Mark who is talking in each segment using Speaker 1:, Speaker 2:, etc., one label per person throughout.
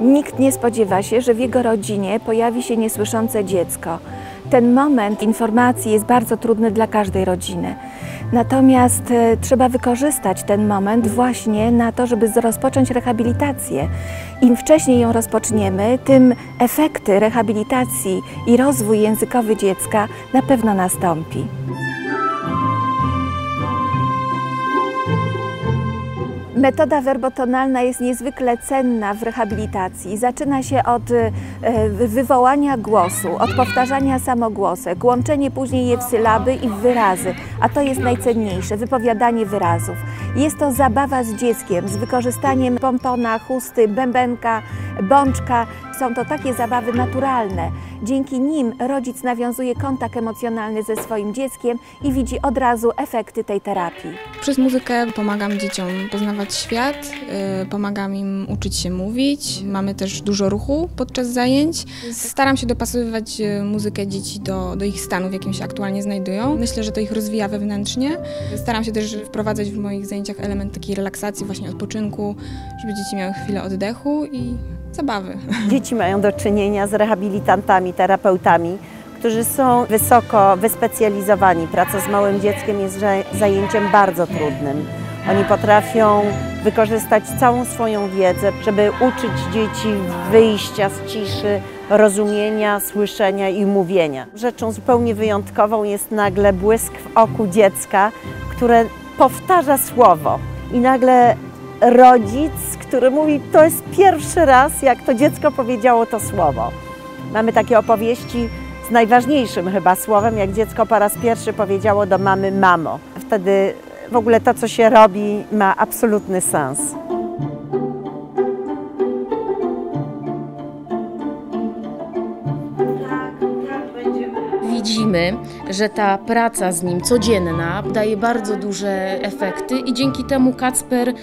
Speaker 1: Nikt nie spodziewa się, że w jego rodzinie pojawi się niesłyszące dziecko. Ten moment informacji jest bardzo trudny dla każdej rodziny. Natomiast e, trzeba wykorzystać ten moment właśnie na to, żeby rozpocząć rehabilitację. Im wcześniej ją rozpoczniemy, tym efekty rehabilitacji i rozwój językowy dziecka na pewno nastąpi. Metoda werbotonalna jest niezwykle cenna w rehabilitacji. Zaczyna się od e, wywołania głosu, od powtarzania samogłosek, łączenie później je w sylaby i w wyrazy, a to jest najcenniejsze wypowiadanie wyrazów. Jest to zabawa z dzieckiem z wykorzystaniem pompona, chusty, bębenka, bączka. Są to takie zabawy naturalne. Dzięki nim rodzic nawiązuje kontakt emocjonalny ze swoim dzieckiem i widzi od razu efekty tej terapii.
Speaker 2: Przez muzykę pomagam dzieciom poznawać świat, y, pomagam im uczyć się mówić. Mamy też dużo ruchu podczas zajęć. Staram się dopasowywać y, muzykę dzieci do, do ich stanu, w jakim się aktualnie znajdują. Myślę, że to ich rozwija wewnętrznie. Staram się też wprowadzać w moich zajęciach element takiej relaksacji, właśnie odpoczynku, żeby dzieci miały chwilę oddechu i zabawy.
Speaker 3: Dzieci mają do czynienia z rehabilitantami, terapeutami, którzy są wysoko wyspecjalizowani. Praca z małym dzieckiem jest za- zajęciem bardzo trudnym. Oni potrafią wykorzystać całą swoją wiedzę, żeby uczyć dzieci wyjścia z ciszy, rozumienia, słyszenia i mówienia. Rzeczą zupełnie wyjątkową jest nagle błysk w oku dziecka, które powtarza słowo i nagle rodzic, który mówi, to jest pierwszy raz, jak to dziecko powiedziało to słowo. Mamy takie opowieści z najważniejszym chyba słowem, jak dziecko po raz pierwszy powiedziało do mamy mamo. Wtedy w ogóle to, co się robi, ma absolutny sens.
Speaker 4: Widzimy, że ta praca z nim codzienna daje bardzo duże efekty i dzięki temu Kacper y,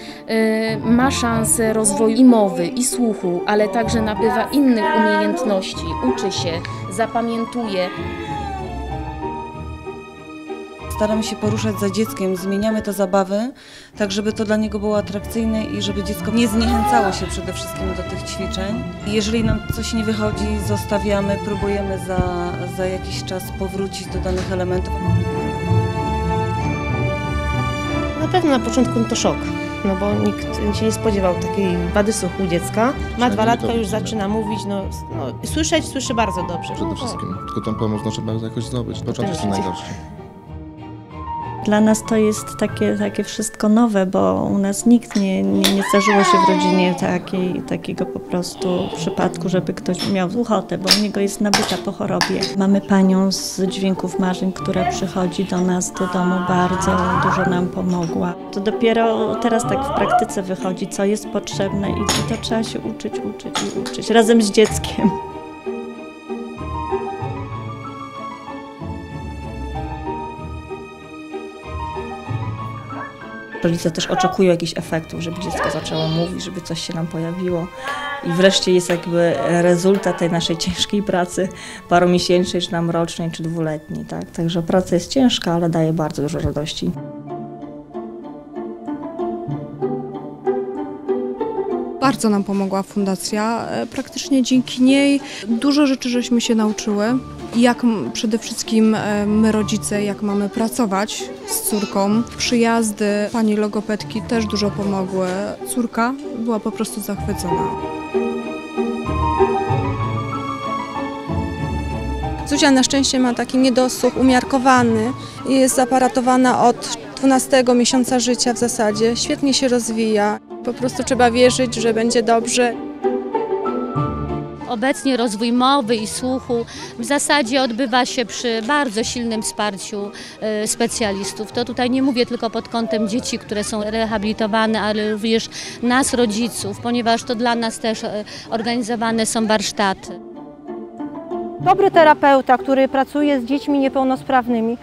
Speaker 4: ma szansę rozwoju i mowy, i słuchu, ale także nabywa innych umiejętności, uczy się, zapamiętuje.
Speaker 5: Staramy się poruszać za dzieckiem, zmieniamy te zabawy, tak żeby to dla niego było atrakcyjne i żeby dziecko nie zniechęcało się przede wszystkim do tych ćwiczeń. I Jeżeli nam coś nie wychodzi, zostawiamy, próbujemy za, za jakiś czas powrócić do danych elementów.
Speaker 6: Na pewno na początku to szok, no bo nikt się nie spodziewał takiej wady słuchu u dziecka. Ma dwa latka,
Speaker 7: to-
Speaker 6: już zaczyna mówić, no, no słyszeć słyszy bardzo dobrze.
Speaker 7: Przede wszystkim. Tylko tą pomoc no, trzeba jakoś zdobyć. Początek jest najgorszy.
Speaker 8: Dla nas to jest takie, takie wszystko nowe, bo u nas nikt nie, nie, nie zdarzyło się w rodzinie takiej, takiego po prostu przypadku, żeby ktoś miał głuchotę, bo u niego jest nabyta po chorobie. Mamy panią z dźwięków marzeń, która przychodzi do nas do domu, bardzo dużo nam pomogła. To dopiero teraz tak w praktyce wychodzi, co jest potrzebne i to trzeba się uczyć, uczyć i uczyć razem z dzieckiem.
Speaker 9: Rodzice też oczekują jakichś efektów, żeby dziecko zaczęło mówić, żeby coś się nam pojawiło. I wreszcie jest jakby rezultat tej naszej ciężkiej pracy paromiesięcznej, czy nam rocznej, czy dwuletniej. Tak? Także praca jest ciężka, ale daje bardzo dużo radości.
Speaker 10: Bardzo nam pomogła fundacja. E, Praktycznie dzięki niej dużo rzeczy żeśmy się nauczyły. Jak przede wszystkim e, my rodzice, jak mamy pracować z córką. Przyjazdy pani logopedki też dużo pomogły. Córka była po prostu zachwycona.
Speaker 11: Zuzia na szczęście ma taki niedosłuch umiarkowany i jest zaparatowana od 12 miesiąca życia w zasadzie. Świetnie się rozwija. Po prostu trzeba wierzyć, że będzie dobrze.
Speaker 12: Obecnie rozwój mowy i słuchu w zasadzie odbywa się przy bardzo silnym wsparciu e, specjalistów. To tutaj nie mówię tylko pod kątem dzieci, które są rehabilitowane, ale również nas, rodziców, ponieważ to dla nas też e, organizowane są warsztaty.
Speaker 13: Dobry terapeuta, który pracuje z dziećmi niepełnosprawnymi,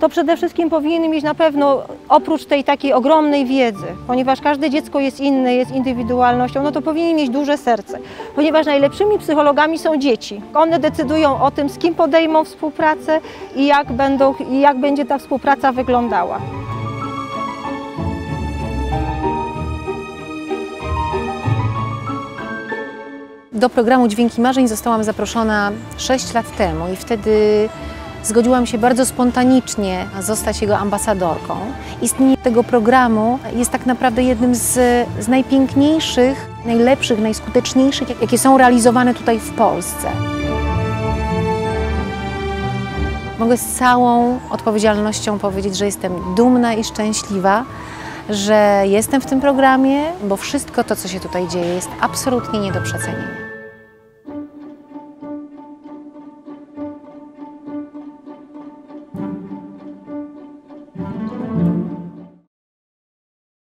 Speaker 13: to przede wszystkim powinien mieć na pewno oprócz tej takiej ogromnej wiedzy, ponieważ każde dziecko jest inne, jest indywidualnością, no to powinien mieć duże serce, ponieważ najlepszymi psychologami są dzieci. One decydują o tym, z kim podejmą współpracę i jak, będą, i jak będzie ta współpraca wyglądała.
Speaker 14: Do programu Dźwięki Marzeń zostałam zaproszona 6 lat temu i wtedy zgodziłam się bardzo spontanicznie zostać jego ambasadorką. Istnienie tego programu jest tak naprawdę jednym z, z najpiękniejszych, najlepszych, najskuteczniejszych, jakie są realizowane tutaj w Polsce. Mogę z całą odpowiedzialnością powiedzieć, że jestem dumna i szczęśliwa, że jestem w tym programie, bo wszystko to, co się tutaj dzieje, jest absolutnie nie do przecenienia.